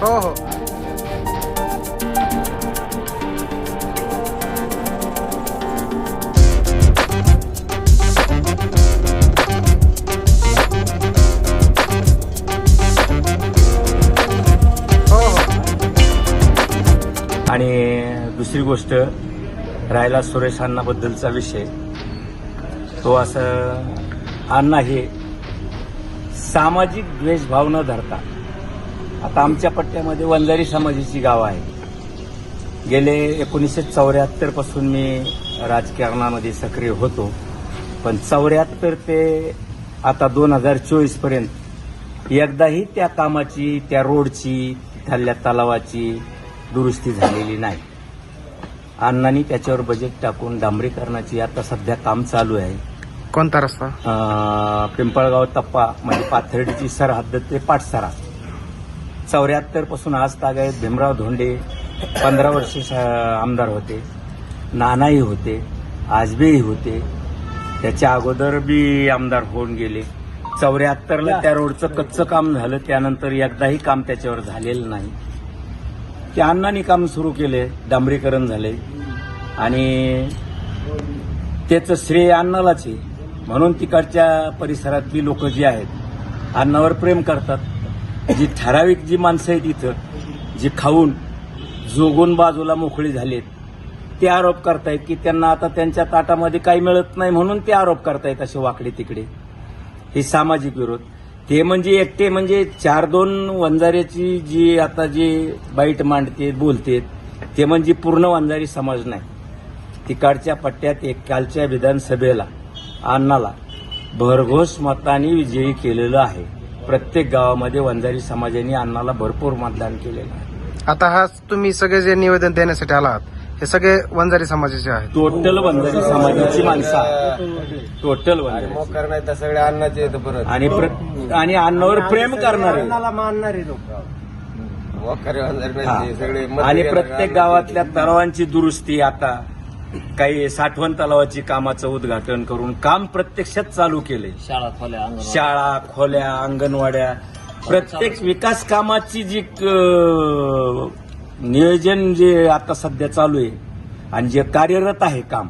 हो हो. हो हो. आणि दुसरी गोष्ट राहिला सुरेश अण्णाबद्दलचा विषय. तो असं अण्णा हे सामाजिक द्वेषभाव न धरता आता आमच्या पट्ट्यामध्ये वंजारी समाजाची गावं आहे. गेले एकोणीसशे चौऱ्याहत्तरपासून मी राजकारणामध्ये सक्रिय होतो. पण चौऱ्याहत्तर ते आता दोन हजार चोवीसपर्यंत एकदाही त्या कामाची त्या रोडची तिथल्या तलावाची दुरुस्ती झालेली नाही. अण्णांनी त्याच्यावर बजेट टाकून डांबरीकरणाची आता सध्या काम चालू आहे. कोणता रस्ता? पिंपळगाव टप्पा म्हणजे पाथर्डीची सरहद्द ते पाटसरा. चौऱ्याहत्तरपासून आज तागायत भीमराव धोंडे पंधरा वर्ष आमदार होते. नानाही होते. आजबेही होते. त्याच्या अगोदर बी आमदार होऊन गेले. चौऱ्याहत्तरला त्या रोडचं कच्चं काम झालं. त्यानंतर एकदाही काम त्याच्यावर झालेलं नाही. त्या अण्णांनी काम सुरू केले. डांबरीकरण झाले. आणि त्याचं श्रेय अण्णालाच आहे. म्हणून तिकडच्या परिसरातली लोक जी आहेत अण्णावर प्रेम करतात. जी ठराविक जी माणसं आहेत इथं जी खाऊन जोगून बाजूला मोकळी झालीत ते आरोप करतायत की त्यांना आता त्यांच्या ताटामध्ये काही मिळत नाही म्हणून ते आरोप करतायत असे वाकडे तिकडे. हे सामाजिक विरोध. ते म्हणजे एकटे म्हणजे चार दोन वंजाऱ्याची जी आता जी बाईट मांडते बोलते ते म्हणजे पूर्ण वंजारी समाज नाही. तिकडच्या पट्ट्यात एक कालच्या विधानसभेला अण्णाला भरघोस मताने विजयी केलेलं आहे. प्रत्येक गावामध्ये वंजारी समाजाने अण्णाला भरपूर मतदान केलेलं आहे. आता हा तुम्ही सगळे जे निवेदन देण्यासाठी आलात हे सगळे वंजारी समाजाचे आहेत. टोटल वंजारी समाजाची माणसं आहे. टोटल वंजारी. मोकर नाही तर सगळे अन्नाचे येतं परत. आणि प्र- आणि अण्णावर प्रेम करणारे. मानणारे लोक. मोकर हा. सगळे मत आणि प्रत्येक अन्नाचे. गावातल्या तलावांची दुरुस्ती आता. काही साठवण तलावाची कामाचं उद्घाटन करून काम प्रत्यक्षात चालू केले. शाळा खोल्या अंगणवाडी शाळा खोल्या अंगणवाड्या. प्रत्येक विकास कामाची जी क- नियोजन जे आता सध्या चालू आहे आणि जे कार्यरत आहे काम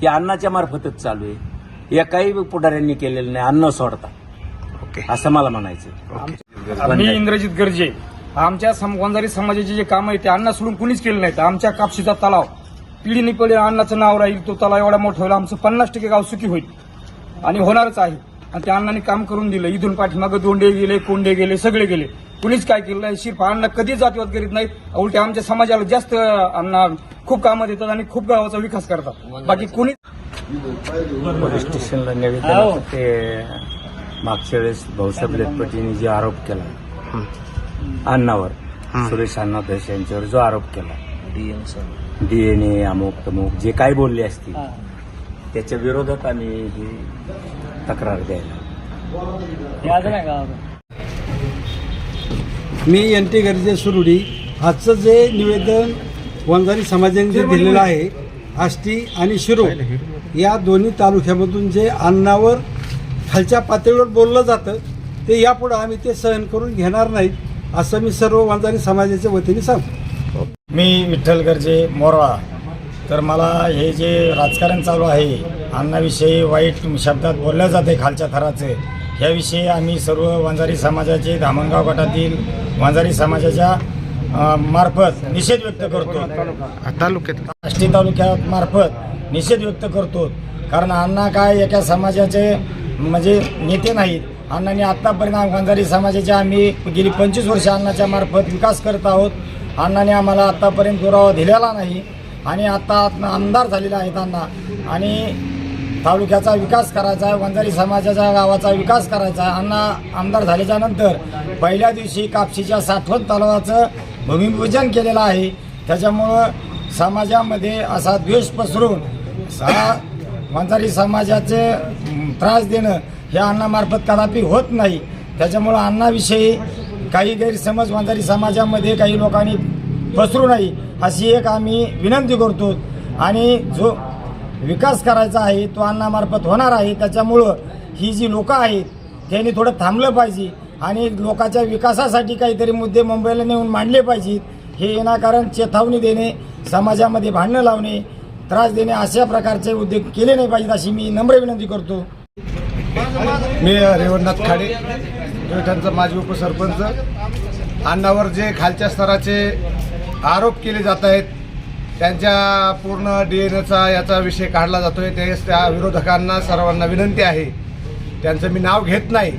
हे अन्नाच्या मार्फतच चालू आहे. एकाही पुढाऱ्यांनी केलेलं नाही अन्न सोडता. ओके. असं मला म्हणायचं मी इंग्रजीत गरजे. आमच्या सम- वंजारी समाजाचे जे काम आहे ते अण्णा सोडून कुणीच केलं नाही. आमच्या कापशीचा तलाव. पिढीने पिढी अण्णाचं नाव राहील तो तलाव एवढा मोठा होईल आमचं पन्नास टक्के गाव सुखी होईल. आणि होणारच आहे. आणि त्या अण्णाने काम करून दिलं. इथून पाठीमागं दोंडे गेले कोंडे गेले सगळे गेले. कुणीच काय केलं नाही. शिरपा अण्णा कधीच जातीवाद करीत नाहीत. उलटे आमच्या समाजाला जास्त अण्णा खूप कामं देतात आणि खूप गावाचा विकास करतात. बाकी कुणी पोलीस स्टेशनला निवेदन ते मागच्या वेळेस भाऊसाहेब लेटपटीने जे आरोप केला हं. अण्णावर. सुरेश अण्णा धस यांच्यावर जो आरोप केला. DM sir. डीएनए अमुक तमुक जे काही बोलले असतील. त्याच्या विरोधात आम्ही ही तक्रार द्यायला मी एन टी गर्जे सुरुडी आजचं जे निवेदन वंजारी समाजाने जे दिलेलं आहे आष्टी आणि शिरूर या दोन्ही तालुक्यामधून जे अन्नावर खालच्या पातळीवर बोललं जातं ते यापुढं आम्ही ते सहन करून घेणार नाहीत असं मी सर्व वंजारी समाजाच्या वतीने सांगतो. मी विठ्ठल गर्जे मोरळा तर मला हे जे राजकारण चालू आहे अन्नाविषयी वाईट शब्दात बोललं जाते खालच्या थराचे. ह्याविषयी आम्ही सर्व वंजारी समाजाचे धामणगाव गटातील वंजारी समाजाच्या मार्फत निषेध व्यक्त करतो. तालुक्यात. आष्टी तालुक्यात मार्फत निषेध व्यक्त करतो. कारण अण्णा काय एका समाजाचे म्हणजे नेते नाहीत. अण्णांनी आत्तापर्यंत वंजारी समाजाचे आम्ही गेली पंचवीस वर्ष अण्णाच्या मार्फत विकास करत आहोत. अण्णाने आम्हाला आत्तापर्यंत पुरावा दिलेला नाही आणि आता आमदार झालेले आहेत अण्णा. आणि तालुक्याचा विकास करायचा आहे वंजारी समाजाच्या गावाचा विकास करायचा आहे. अण्णा आमदार झाल्याच्यानंतर पहिल्या दिवशी कापशीच्या साठवण तलावाचं भूमिपूजन केलेलं आहे. त्याच्यामुळं समाजामध्ये असा द्वेष पसरून सा वंजारी समाजाचे त्रास देणं हे अण्णामार्फत कदापि होत नाही. त्याच्यामुळं अण्णाविषयी काही गैरसमज वंजारी समाजामध्ये काही लोकांनी पसरू नाही अशी एक आम्ही विनंती करतो. आणि जो विकास करायचा आहे तो अण्णामार्फत होणार आहे. त्याच्यामुळं ही जी लोकं आहेत त्यांनी थोडं थांबलं पाहिजे आणि लोकांच्या विकासासाठी काहीतरी मुद्दे मुंबईला नेऊन मांडले पाहिजेत. हे विनाकारण चेतावणी देणे समाजामध्ये भांडणं लावणे त्रास देणे अशा प्रकारचे उद्योग केले नाही पाहिजेत अशी मी नम्र विनंती करतो. मी रेवणनाथ खाडे पैठणचा माजी उपसरपंच. अण्णावर जे खालच्या स्तराचे आरोप केले जात आहेत त्यांच्या पूर्ण डी एन एचा याचा विषय काढला जातो आहे ते त्या विरोधकांना सर्वांना विनंती आहे. त्यांचं मी नाव घेत नाही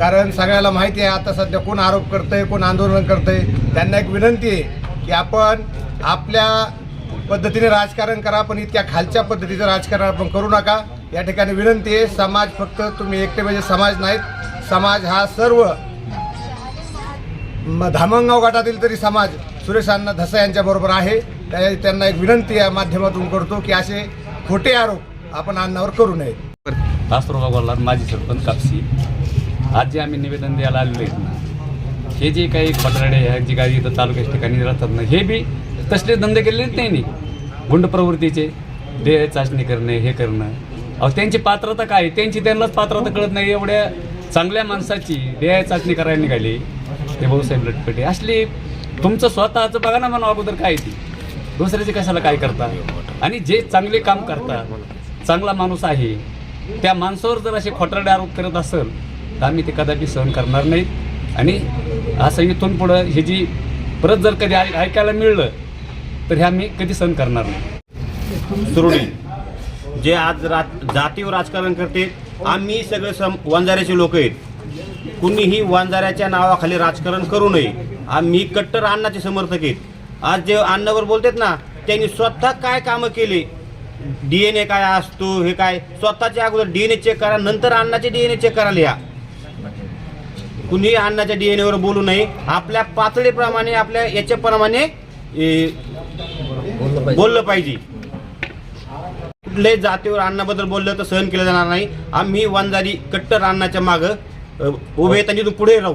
कारण सगळ्याला माहिती आहे आता सध्या कोण आरोप करतंय कोण आंदोलन करतंय. त्यांना एक विनंती आहे की आपण आपल्या पद्धतीने राजकारण करा पण इतक्या खालच्या पद्धतीचं राजकारण आपण करू नका. या ठिकाणी विनंती आहे समाज फक्त तुम्ही एकटे म्हणजे समाज नाहीत समाज हा सर्व म- धामणगाव गटातील तरी समाज सुरेश अण्णा धसा यांच्या बरोबर आहे. त्यांना एक विनंती या माध्यमातून करतो की असे खोटे आरोप आपण अण्णावर करू नयेत दासरोबा गोल्हार माजी सरपंच कापसी आज जे आम्ही निवेदन द्यायला आलेलो आहेत हे जे काही पटराडे आहेत जे काही इथं तालुक्याच्या ठिकाणी राहतात ना हे बी तसले धंदे केलेलेच नाही गुंड प्रवृत्तीचे देह चाचणी करणे हे करणं अहो त्यांची पात्रता काय? आहे? त्यांची त्यांनाच पात्रता कळत नाही. एवढ्या चांगल्या माणसाची देय चाचणी करायला निघाली. ते भाऊसाहेब लटपटे. असली तुमचं स्वतःचं बघा ना म्हणा अगोदर काय ती. दुसऱ्याचे कशाला काय करता? आणि जे चांगले काम करतात चांगला माणूस आहे त्या माणसावर जर असे खोटारडे आरोप करत असेल तर आम्ही ते कदापि सहन करणार नाहीत. आणि असं इथून पुढं हे जी परत जर कधी ऐकायला मिळलं तर हे आम्ही कधी सहन करणार नाही. जे आज रा जातीवर राजकारण करते आम्ही सगळे सम वंजाऱ्याचे लोक आहेत. कुणीही वंजाऱ्याच्या नावाखाली राजकारण करू नये. आम्ही कट्टर अण्णाचे समर्थक आहेत. आज जे अण्णावर बोलतात ना त्यांनी स्वतः काय कामं केले? डी एन ए काय असतो हे काय? स्वतःच्या अगोदर डी एन ए चेक करा नंतर अण्णाचे डी एन ए चेक करायला या कुणीही अण्णाच्या डी एन एवर बोलू नये. आपल्या पातळीप्रमाणे आपल्या याच्याप्रमाणे बोललं पाहिजे. कुठल्याही जातीवर अण्णाबद्दल बोललं तर सहन केलं जाणार नाही. आम्ही वंजारी कट्टर अण्णाच्या मागं उभे आहेत पुढे राहू.